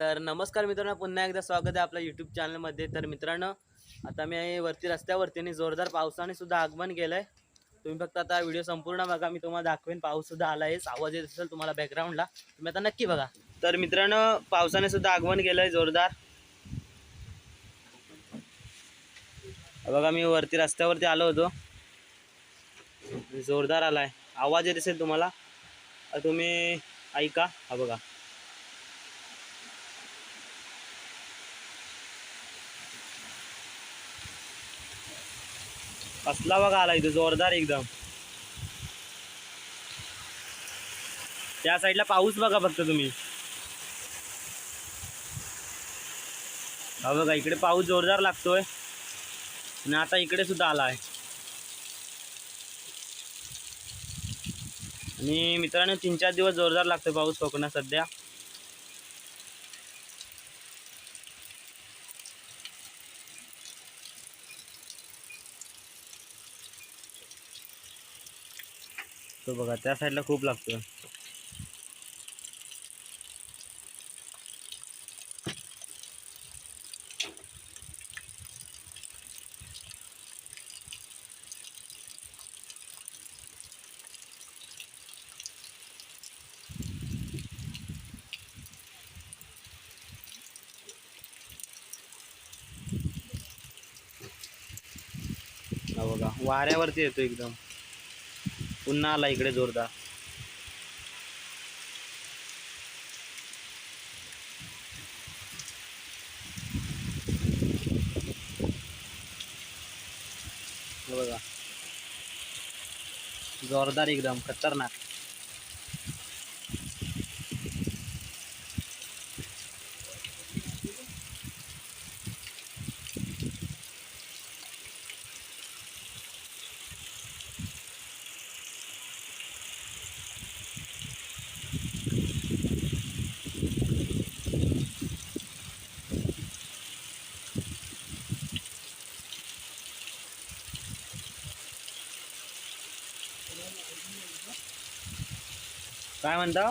तर नमस्कार मित्रांनो पुन्हा एकदा स्वागत आहे आपल्या यूट्यूब चॅनलमध्ये तर मित्रांनो आता मी वरती रस्त्यावरती आणि जोरदार पावसाने सुद्धा आगमन केलं आहे तुम्ही फक्त आता व्हिडिओ संपूर्ण बघा मी तुम्हाला दाखवेन पाऊस सुद्धा आला आहे आवाज येत असेल तुम्हाला बॅकग्राऊंडला तुम्ही आता नक्की बघा. तर मित्रांनो पावसाने सुद्धा आगमन केलं आहे जोरदार. बघा मी वरती रस्त्यावरती आलो होतो. जोरदार आलाय. आवाज येत असेल तुम्हाला. तुम्ही ऐका. हा बघा. असला बघा आला इथं जोरदार एकदम. त्या साईडला पाऊस बघा फक्त तुम्ही. हा बघा इकडे पाऊस जोरदार लागतोय. आणि आता इकडे सुद्धा आला आहे आणि मित्रांनो तीन चार दिवस जोरदार लागतोय पाऊस कोकणात सध्या. तो बघा त्या साईडला खूप लागतो हा बघा वाऱ्यावरती येतो एकदम. पुन्हा आला इकडे जोरदार. बघा. जोरदार एकदम खतरनाक. काय म्हणता?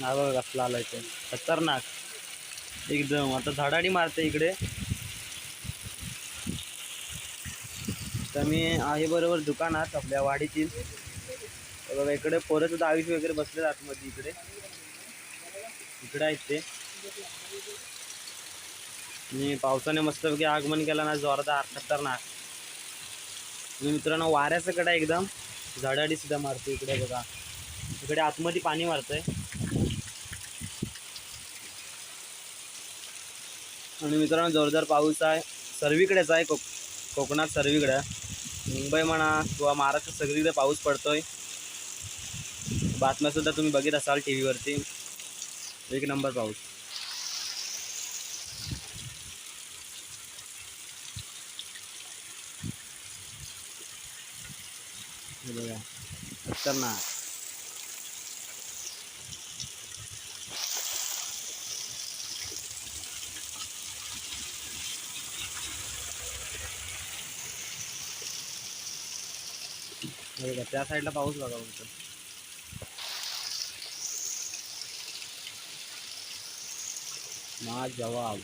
हा बघा कसला आलाय ते. खतरनाक. एकदम. आता झाडाडी मारते इकडे. तर मी आहे बरोबर दुकानात आपल्या वाडीतील. बघा इकडे पोरं सुद्धा आयुष वगैरे बसले आतमध्ये इकडे. इकडे आहेत ते. आणि पावसाने मस्तपैकी आगमन केलं ना जोरदार खतरनाक. आणि मित्रांनो वाऱ्याचं कडा एकदम झाडाडी सुद्धा मारते इकडे बघा. इकडे आतमध्ये पाणी मारतंय आणि मित्रांनो जोरदार पाऊस आहे. सर्वीकडेच आहे कोक कोकणात सर्वीकडे. मुंबई म्हणा किंवा महाराष्ट्रात सगळीकडे पाऊस पडतोय. बातम्या सुद्धा तुम्ही बघित असाल टी व्हीवरती एक नंबर पाऊस. हे बघा खतरनाक हे बघा त्या साईडला पाऊस बघा फक्त मा जवाब